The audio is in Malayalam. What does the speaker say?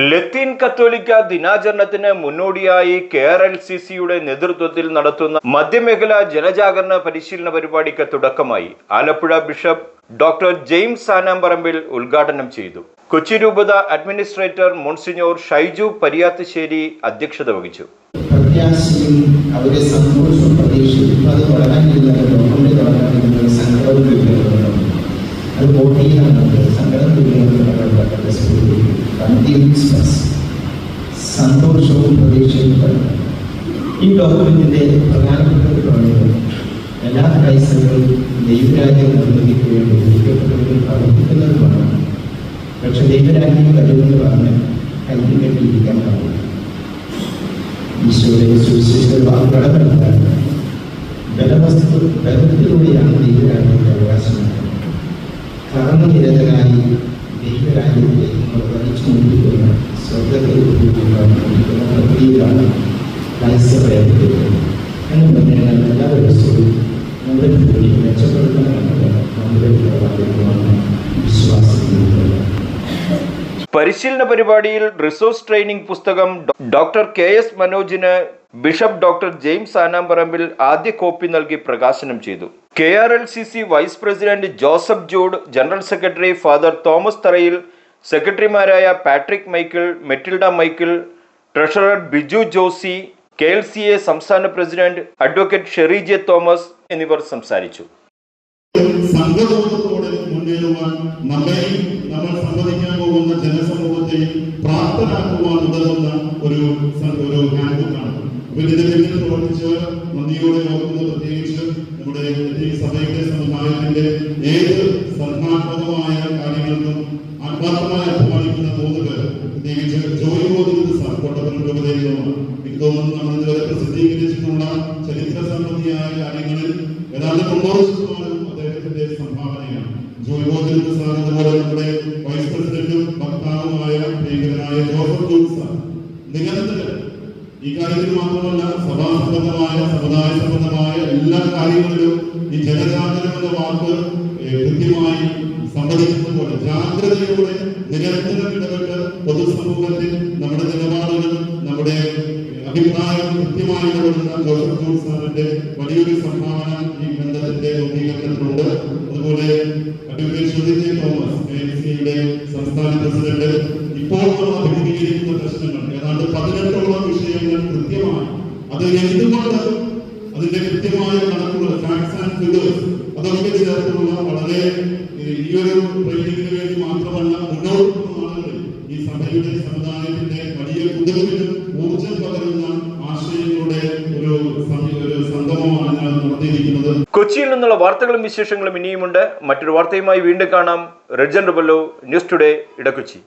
ലത്തീൻ കത്തോലിക്ക ദിനാചരണത്തിന് മുന്നോടിയായി കെ ആർ എൽ സി സിയുടെ നേതൃത്വത്തിൽ നടത്തുന്ന മധ്യമേഖലാ ജനജാഗരണ പരിശീലന പരിപാടിക്ക് തുടക്കമായി. Alappuzha bishop doctor James Sanamparambil ഉദ്ഘാടനം ചെയ്തു. കൊച്ചി രൂപത അഡ്മിനിസ്ട്രേറ്റർ മോൺസിഞ്ഞോർ ഷൈജു പരിയാത്തുശ്ശേരി അധ്യക്ഷത വഹിച്ചു. അത് സങ്കടം സന്തോഷവും പ്രതീക്ഷയും വളരണം. ഈ ഡോക്യുമെന്റിന്റെ പ്രധാനപ്പെട്ട ഒരു പ്രമേയം എല്ലാ ക്രൈസ്തവരും ദൈവരാജ്യം നിർമ്മിതിക്ക് വേണ്ടി പക്ഷെ ദൈവരാജ്യം കഴിവെന്ന് പറഞ്ഞ് കൈ കെട്ടിയിരിക്കാൻ പാടില്ല ഈശോയുടെ സുവിശേഷ കടമെടുത്താൽ ബലവസ്തു ബലത്തിലൂടെയാണ് ദൈവരാജ്യത്തെ കർമ്മനിരതരായി ദൈവരാജ്യത്തെ പരിശീലന പരിപാടിയിൽ റിസോഴ്സ് ട്രെയിനിംഗ് പുസ്തകം ഡോക്ടർ കെ എസ് മനോജിന് ബിഷപ്പ് ഡോക്ടർ ജെയിംസ് ആനാമ്പറമ്പിൽ ആദ്യ കോപ്പി നൽകി പ്രകാശനം ചെയ്തു. K R L C C vice president Joseph Jude general secretary father Thomas Tharayil സെക്രട്ടറിമാരായ Patrick Michael Metilda Michael treasurer Biju Josy K L C A സംസ്ഥാന president advocate Sherry J Thomas എന്നിവർ സംസാരിച്ചു. നമ്മൾ സംവദിക്കാൻ പോകുന്ന ജനസമൂഹത്തെ ഒരു പ്രത്യേകിച്ച് നമ്മുടെ സഭയുടെ സമുദായത്തിന്റെ ഏത് രൂപതയിലുമാണ് എനിക്ക് തോന്നുന്നു നമ്മൾ ഇതുവരെ പ്രസിദ്ധീകരിച്ചിട്ടുള്ള ചരിത്ര സംബന്ധിയായ കാര്യങ്ങളിൽ ഏതാണ്ട് തൊണ്ണൂറ് ശതമാനം അദ്ദേഹത്തിന്റെ സംഭാവനയാണ്. ജോലി ബോധിക്കുന്ന സാർ അതുപോലെ നമ്മുടെ വൈസ് പ്രസിഡന്റും വക്താവുമായ ഭീകരനായ ജോസഫ് ജോൺസ് നിരന്തരം ഈ കാര്യത്തിൽ മാത്രമല്ല സഭാസംബന്ധമായ സമുദായ സംബന്ധമായ എല്ലാ കാര്യങ്ങളിലും ഈ ജനജാഗരം എന്ന വാക്ക് കൃത്യമായി സംവദിക്കുന്നത് പോലെ നിരന്തരം ഇടപെട്ട് പൊതുസമൂഹത്തിൽ നമ്മുടെ നമ്മുടെ അഭിപ്രായം കൃത്യമായി ജോസഫ് സാറിന്റെ വലിയൊരു സംഭാവന ഈ ബന്ധത്തിന്റെ രൂപീകരണത്തിലുണ്ട്. അതുപോലെ അഡ്വക്കേറ്റ് ശ്രുതി തോമസ് എം സിയുടെ സംസ്ഥാന പ്രസിഡന്റ്. ഇപ്പോൾ നമ്മൾ അഭിമുഖീകരിക്കുന്ന പ്രശ്നങ്ങൾ ഏതാണ്ട് പതിനെട്ടോളം വിഷയങ്ങൾ കൃത്യമായി അത് എന്തുകൊണ്ട് അതിന്റെ കൃത്യമായ കണക്കുകൾ ഫാക്ട്സ് ആൻഡ് ഫിഗേഴ്സ് അതൊക്കെ ചേർത്തുള്ള വളരെ ഈ ഒരു ട്രെയിനിങ്ങിന് വേണ്ടി മാത്രമല്ല മുന്നോട്ട് ആളുകൾ ഈ സഭയുടെ കുതിർവിനും ഊർജം പകരുന്ന ആശയങ്ങളുടെ ഒരു സംഗമമാണ് കൊച്ചിയിൽ നിന്നുള്ള വാർത്തകളും വിശേഷങ്ങളും ഇനിയുമുണ്ട്. മറ്റൊരു വാർത്തയുമായി വീണ്ടും കാണാം. Redjan Rebello news today Edakochi.